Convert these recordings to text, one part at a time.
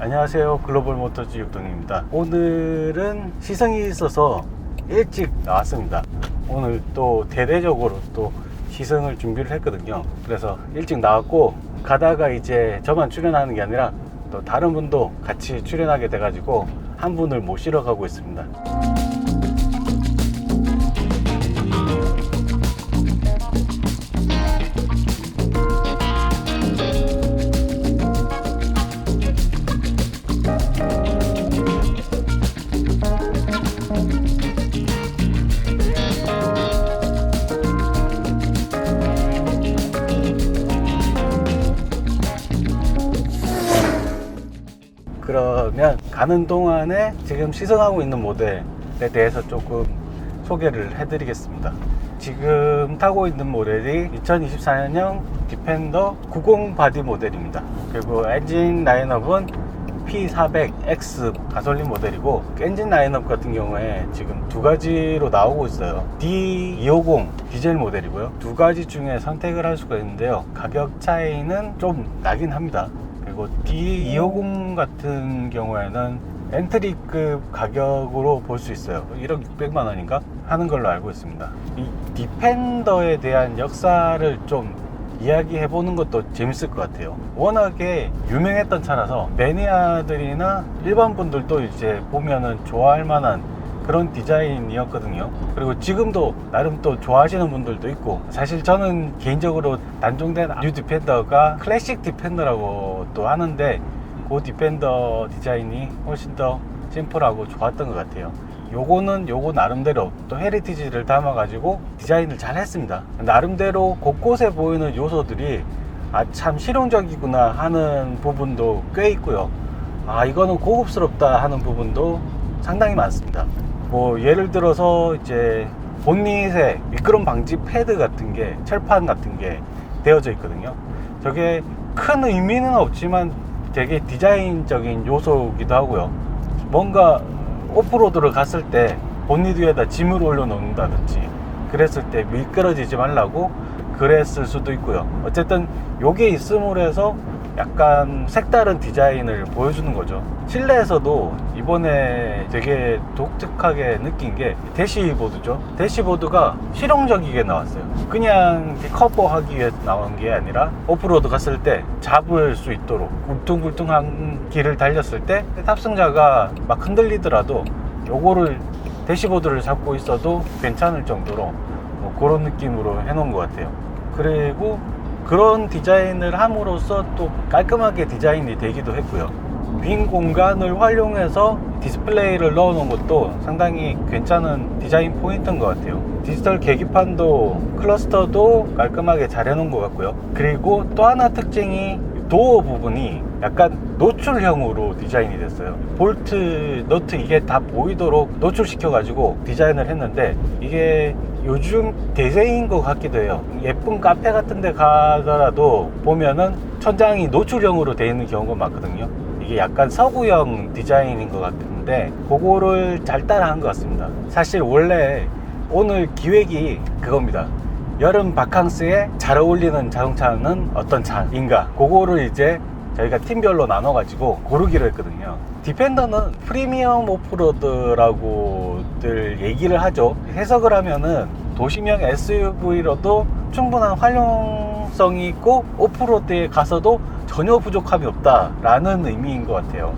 안녕하세요. 글로벌 모터즈 육동입니다. 오늘은 시승이 있어서 일찍 나왔습니다. 오늘 또 대대적으로 또 시승을 준비를 했거든요. 그래서 일찍 나왔고 가다가 이제 저만 출연하는 게 아니라 또 다른 분도 같이 출연하게 돼 가지고 한 분을 모시러 가고 있습니다. 그러면 가는 동안에 지금 시승하고 있는 모델에 대해서 조금 소개를 해드리겠습니다. 지금 타고 있는 모델이 2024년형 디펜더 90 바디 모델입니다. 그리고 엔진 라인업은 P400X 가솔린 모델이고 엔진 라인업 같은 경우에 지금 두 가지로 나오고 있어요. D250 디젤 모델이고요. 두 가지 중에 선택을 할 수가 있는데요. 가격 차이는 좀 나긴 합니다. 그리고 D250 같은 경우에는 엔트리급 가격으로 볼 수 있어요. 1억 600만 원인가 하는 걸로 알고 있습니다. 이 디펜더에 대한 역사를 좀 이야기해 보는 것도 재밌을 것 같아요. 워낙에 유명했던 차라서 매니아들이나 일반 분들도 이제 보면은 좋아할 만한 그런 디자인이었거든요. 그리고 지금도 나름 또 좋아하시는 분들도 있고 사실 저는 개인적으로 단종된 뉴 디펜더가 클래식 디펜더라고 또 하는데 그 디펜더 디자인이 훨씬 더 심플하고 좋았던 것 같아요. 요거는 요거 나름대로 또 헤리티지를 담아가지고 디자인을 잘 했습니다. 나름대로 곳곳에 보이는 요소들이 아 참 실용적이구나 하는 부분도 꽤 있고요. 아 이거는 고급스럽다 하는 부분도 상당히 많습니다. 뭐 예를 들어서 이제 본닛에 미끄럼 방지 패드 같은 게 철판 같은 게 되어져 있거든요. 저게 큰 의미는 없지만 되게 디자인적인 요소기도 하고요. 뭔가 오프로드를 갔을 때 본닛 위에다 짐을 올려놓는다든지 그랬을 때 미끄러지지 말라고 그랬을 수도 있고요. 어쨌든 요게 있음으로 해서 약간 색다른 디자인을 보여주는 거죠. 실내에서도 이번에 되게 독특하게 느낀 게 대시보드죠. 대시보드가 실용적이게 나왔어요. 그냥 커버하기 위해 나온 게 아니라 오프로드 갔을 때 잡을 수 있도록 울퉁불퉁한 길을 달렸을 때 탑승자가 막 흔들리더라도 요거를 대시보드를 잡고 있어도 괜찮을 정도로 뭐 그런 느낌으로 해놓은 것 같아요. 그리고 그런 디자인을 함으로써 또 깔끔하게 디자인이 되기도 했고요. 빈 공간을 활용해서 디스플레이를 넣어 놓은 것도 상당히 괜찮은 디자인 포인트인 것 같아요. 디지털 계기판도 클러스터도 깔끔하게 잘 해놓은 것 같고요. 그리고 또 하나 특징이 도어 부분이 약간 노출형으로 디자인이 됐어요. 볼트, 너트 이게 다 보이도록 노출시켜 가지고 디자인을 했는데 이게 요즘 대세인 것 같기도 해요. 예쁜 카페 같은 데 가더라도 보면은 천장이 노출형으로 되어 있는 경우가 많거든요. 이게 약간 서구형 디자인인 것 같은데 그거를 잘 따라한 것 같습니다. 사실 원래 오늘 기획이 그겁니다. 여름 바캉스에 잘 어울리는 자동차는 어떤 차인가 그거를 이제 저희가 팀별로 나눠가지고 고르기로 했거든요. 디펜더는 프리미엄 오프로드라고들 얘기를 하죠. 해석을 하면은 도시명 SUV로도 충분한 활용성이 있고 오프로드에 가서도 전혀 부족함이 없다라는 의미인 것 같아요.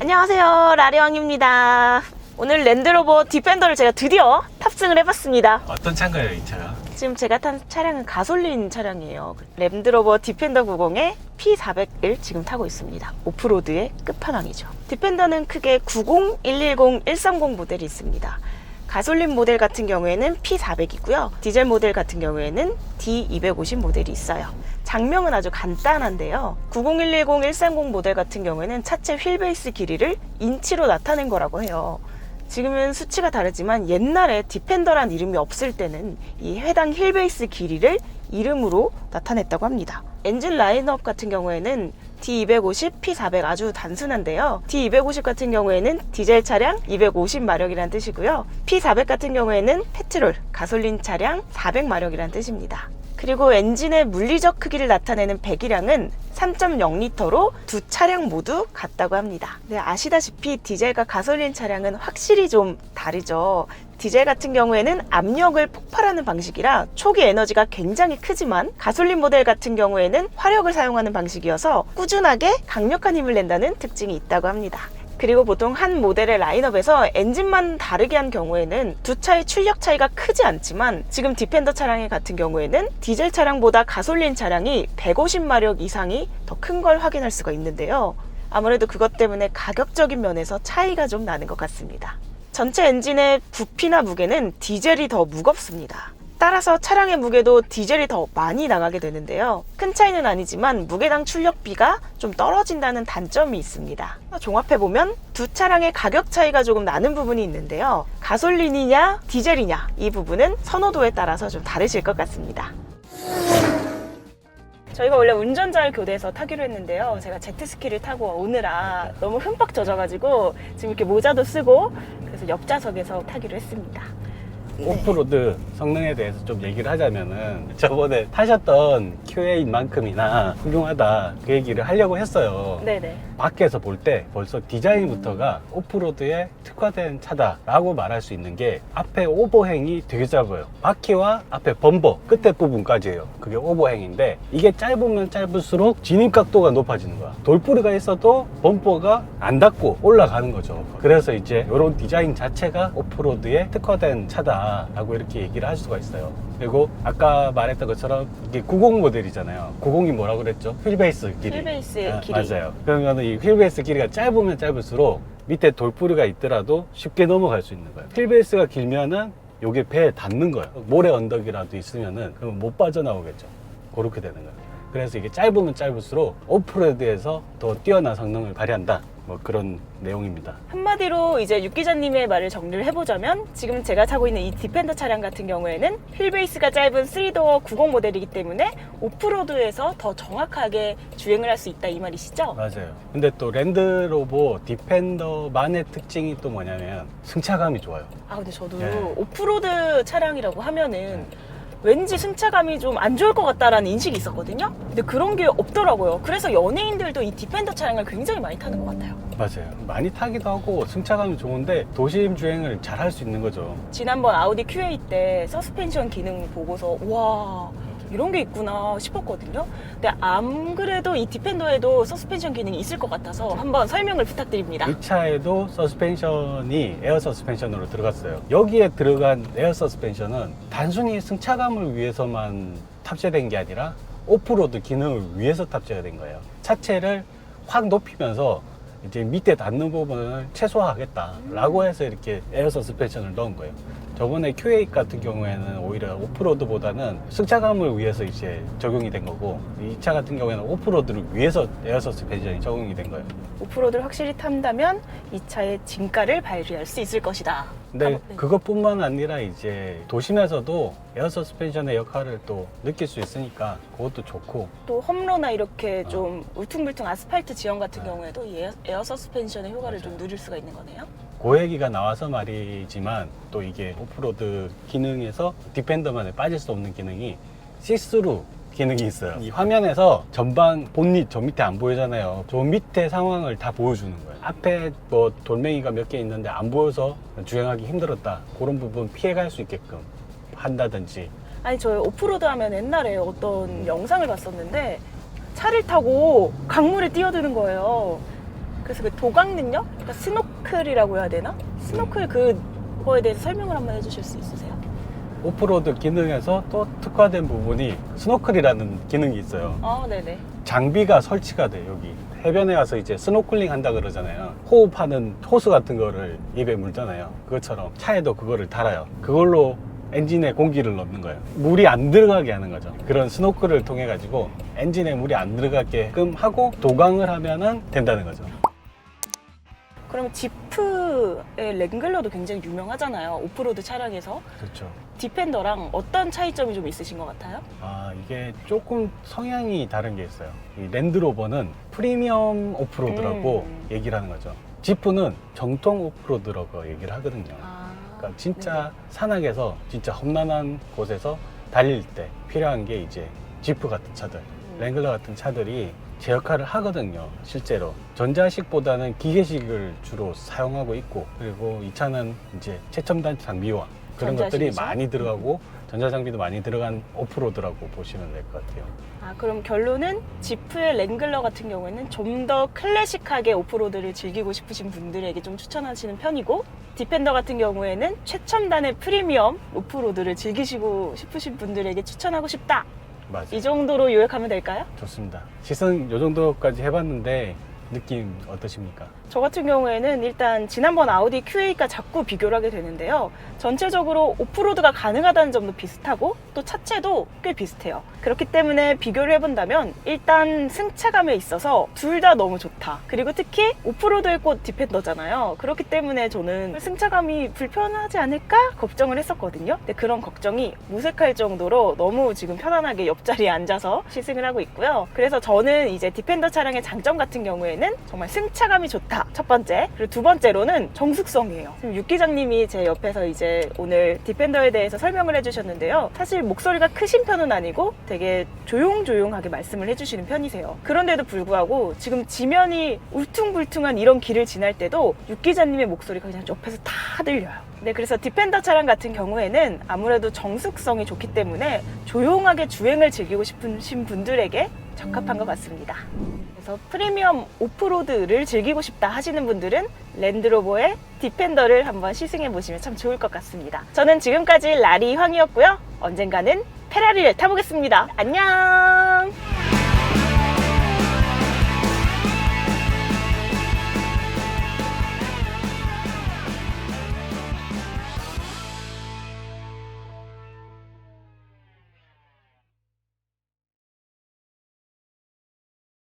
안녕하세요. 라리왕입니다. 오늘 랜드로버 디펜더를 제가 드디어 탑승을 해봤습니다. 어떤 차인가요, 이 차가? 지금 제가 탄 차량은 가솔린 차량이에요. 랜드로버 디펜더 90의 P400을 지금 타고 있습니다. 오프로드의 끝판왕이죠. 디펜더는 크게 90, 110, 130 모델이 있습니다. 가솔린 모델 같은 경우에는 P400이고요. 디젤 모델 같은 경우에는 D250 모델이 있어요. 장명은 아주 간단한데요. 90, 110, 130 모델 같은 경우에는 차체 휠베이스 길이를 인치로 나타낸 거라고 해요. 지금은 수치가 다르지만 옛날에 디펜더란 이름이 없을 때는 이 해당 힐베이스 길이를 이름으로 나타냈다고 합니다. 엔진 라인업 같은 경우에는 D250, P400 아주 단순한데요. D250 같은 경우에는 디젤 차량 250마력이라는 뜻이고요. P400 같은 경우에는 페트롤, 가솔린 차량 400마력이라는 뜻입니다. 그리고 엔진의 물리적 크기를 나타내는 배기량은 3.0리터로 두 차량 모두 같다고 합니다. 네, 아시다시피 디젤과 가솔린 차량은 확실히 좀 다르죠. 디젤 같은 경우에는 압력을 폭발하는 방식이라 초기 에너지가 굉장히 크지만 가솔린 모델 같은 경우에는 화력을 사용하는 방식이어서 꾸준하게 강력한 힘을 낸다는 특징이 있다고 합니다. 그리고 보통 한 모델의 라인업에서 엔진만 다르게 한 경우에는 두 차의 출력 차이가 크지 않지만 지금 디펜더 차량의 같은 경우에는 디젤 차량보다 가솔린 차량이 150마력 이상이 더 큰 걸 확인할 수가 있는데요. 아무래도 그것 때문에 가격적인 면에서 차이가 좀 나는 것 같습니다. 전체 엔진의 부피나 무게는 디젤이 더 무겁습니다. 따라서 차량의 무게도 디젤이 더 많이 나가게 되는데요. 큰 차이는 아니지만 무게당 출력비가 좀 떨어진다는 단점이 있습니다. 종합해보면 두 차량의 가격 차이가 조금 나는 부분이 있는데요. 가솔린이냐 디젤이냐 이 부분은 선호도에 따라서 좀 다르실 것 같습니다. 저희가 원래 운전자를 교대해서 타기로 했는데요. 제가 제트스키를 타고 오느라 너무 흠뻑 젖어가지고 지금 이렇게 모자도 쓰고 그래서 옆좌석에서 타기로 했습니다. 오프로드 성능에 대해서 좀 얘기를 하자면은 저번에 타셨던 QA인만큼이나 훌륭하다 그 얘기를 하려고 했어요. 네네. 밖에서 볼 때 벌써 디자인부터가 오프로드에 특화된 차다라고 말할 수 있는 게 앞에 오버행이 되게 짧아요. 바퀴와 앞에 범버 끝에 부분까지예요. 그게 오버행인데 이게 짧으면 짧을수록 진입 각도가 높아지는 거야. 돌뿌리가 있어도 범퍼가 안 닿고 올라가는 거죠. 그래서 이제 이런 디자인 자체가 오프로드에 특화된 차 다라고 이렇게 얘기를 할 수가 있어요. 그리고 아까 말했던 것처럼 이게 90 모델이잖아요. 90이 뭐라고 그랬죠? 휠베이스 길이. 휠베이스의 아, 길이. 맞아요. 그러면 이 휠베이스 길이가 짧으면 짧을수록 밑에 돌뿌리가 있더라도 쉽게 넘어갈 수 있는 거예요. 휠베이스가 길면은 요게 배에 닿는 거예요. 모래 언덕이라도 있으면은 그러면 못 빠져나오겠죠. 그렇게 되는 거예요. 그래서 이게 짧으면 짧을수록 오프로드에서 더 뛰어난 성능을 발휘한다. 뭐 그런 내용입니다. 한마디로 이제 육 기자님의 말을 정리를 해보자면 지금 제가 타고 있는 이 디펜더 차량 같은 경우에는 휠 베이스가 짧은 3도어 90 모델이기 때문에 오프로드에서 더 정확하게 주행을 할 수 있다 이 말이시죠? 맞아요. 근데 또 랜드로버 디펜더만의 특징이 또 뭐냐면 승차감이 좋아요. 아 근데 저도 네. 오프로드 차량이라고 하면은 왠지 승차감이 좀 안 좋을 것 같다라는 인식이 있었거든요. 근데 그런 게 없더라고요. 그래서 연예인들도 이 디펜더 차량을 굉장히 많이 타는 것 같아요. 맞아요. 많이 타기도 하고 승차감이 좋은데 도심 주행을 잘 할 수 있는 거죠. 지난번 아우디 QA 때 서스펜션 기능 보고서 와 이런 게 있구나 싶었거든요. 근데 안 그래도 이 디펜더에도 서스펜션 기능이 있을 것 같아서 한번 설명을 부탁드립니다. 이 차에도 서스펜션이 에어 서스펜션으로 들어갔어요. 여기에 들어간 에어 서스펜션은 단순히 승차감을 위해서만 탑재된 게 아니라 오프로드 기능을 위해서 탑재가 된 거예요. 차체를 확 높이면서 이제 밑에 닿는 부분을 최소화하겠다라고 해서 이렇게 에어 서스펜션을 넣은 거예요. 저번에 QA 같은 경우에는 오히려 오프로드보다는 승차감을 위해서 이제 적용이 된 거고 이 차 같은 경우에는 오프로드를 위해서 에어 서스펜션이 적용이 된 거예요. 오프로드를 확실히 탄다면 이 차의 진가를 발휘할 수 있을 것이다. 근데 아, 네. 그것뿐만 아니라 이제 도심에서도 에어 서스펜션의 역할을 또 느낄 수 있으니까 그것도 좋고 또 험로나 이렇게 어. 좀 울퉁불퉁 아스팔트 지형 같은 네. 경우에도 이 에어, 에어 서스펜션의 효과를 맞아요. 좀 누릴 수가 있는 거네요. 고얘기가 나와서 말이지만 또 이게 오프로드 기능에서 디펜더만에 빠질 수 없는 기능이 시스루 기능이 있어요. 이 화면에서 전방 본닛 저 밑에 안 보이잖아요. 저 밑에 상황을 다 보여주는 거예요. 앞에 뭐 돌멩이가 몇 개 있는데 안 보여서 주행하기 힘들었다. 그런 부분 피해갈 수 있게끔 한다든지 아니 저 오프로드 하면 옛날에 어떤 영상을 봤었는데 차를 타고 강물에 뛰어드는 거예요. 그래서 그 도강 능력? 그러니까 스노클이라고 해야 되나? 스노클 그거에 대해서 설명을 한번 해주실 수 있으세요? 오프로드 기능에서 또 특화된 부분이 스노클이라는 기능이 있어요. 아 네네. 장비가 설치가 돼 여기 해변에 가서 이제 스노클링 한다 그러잖아요 호흡하는 호스 같은 거를 입에 물잖아요 그것처럼 차에도 그거를 달아요 그걸로 엔진에 공기를 넣는 거예요 물이 안 들어가게 하는 거죠 그런 스노클을 통해 가지고 엔진에 물이 안 들어가게끔 하고 도강을 하면은 된다는 거죠 그러면 지프의 랭글러도 굉장히 유명하잖아요. 오프로드 차량에서 그렇죠 디펜더랑 어떤 차이점이 좀 있으신 것 같아요? 아 이게 조금 성향이 다른 게 있어요 이 랜드로버는 프리미엄 오프로드라고 음. 얘기를 하는 거죠 지프는 정통 오프로드라고 얘기를 하거든요 아, 그러니까 진짜 산악에서 진짜 험난한 곳에서 달릴 때 필요한 게 이제 지프 같은 차들, 랭글러 같은 차들이 제 역할을 하거든요. 실제로 전자식보다는 기계식을 주로 사용하고 있고 그리고 이 차는 이제 최첨단 장비와 그런 것들이 전자식이죠? 많이 들어가고 전자장비도 많이 들어간 오프로드라고 보시면 될 것 같아요. 아, 그럼 결론은 지프의 랭글러 같은 경우에는 좀 더 클래식하게 오프로드를 즐기고 싶으신 분들에게 좀 추천하시는 편이고 디펜더 같은 경우에는 최첨단의 프리미엄 오프로드를 즐기시고 싶으신 분들에게 추천하고 싶다. 맞아요. 이 정도로 요약하면 될까요? 좋습니다. 시승 요 정도까지 해봤는데 느낌 어떠십니까? 저 같은 경우에는 일단 지난번 아우디 QA가 자꾸 비교를 하게 되는데요. 전체적으로 오프로드가 가능하다는 점도 비슷하고 또 차체도 꽤 비슷해요. 그렇기 때문에 비교를 해본다면 일단 승차감에 있어서 둘 다 너무 좋다. 그리고 특히 오프로드의 꽃 디펜더잖아요. 그렇기 때문에 저는 승차감이 불편하지 않을까 걱정을 했었거든요. 근데 그런 걱정이 무색할 정도로 너무 지금 편안하게 옆자리에 앉아서 시승을 하고 있고요. 그래서 저는 이제 디펜더 차량의 장점 같은 경우에는 정말 승차감이 좋다. 첫 번째. 그리고 두 번째로는 정숙성이에요. 지금 육 기장님이 제 옆에서 이제 오늘 디펜더에 대해서 설명을 해주셨는데요. 사실 목소리가 크신 편은 아니고 되게 조용조용하게 말씀을 해주시는 편이세요. 그런데도 불구하고 지금 지면이 울퉁불퉁한 이런 길을 지날 때도 육 기자님의 목소리가 그냥 옆에서 다 들려요. 네, 그래서 디펜더 차량 같은 경우에는 아무래도 정숙성이 좋기 때문에 조용하게 주행을 즐기고 싶으신 분들에게 적합한 것 같습니다. 그래서 프리미엄 오프로드를 즐기고 싶다 하시는 분들은 랜드로버의 디펜더를 한번 시승해 보시면 참 좋을 것 같습니다. 저는 지금까지 라리 황이었고요. 언젠가는 페라리를 타보겠습니다. 안녕!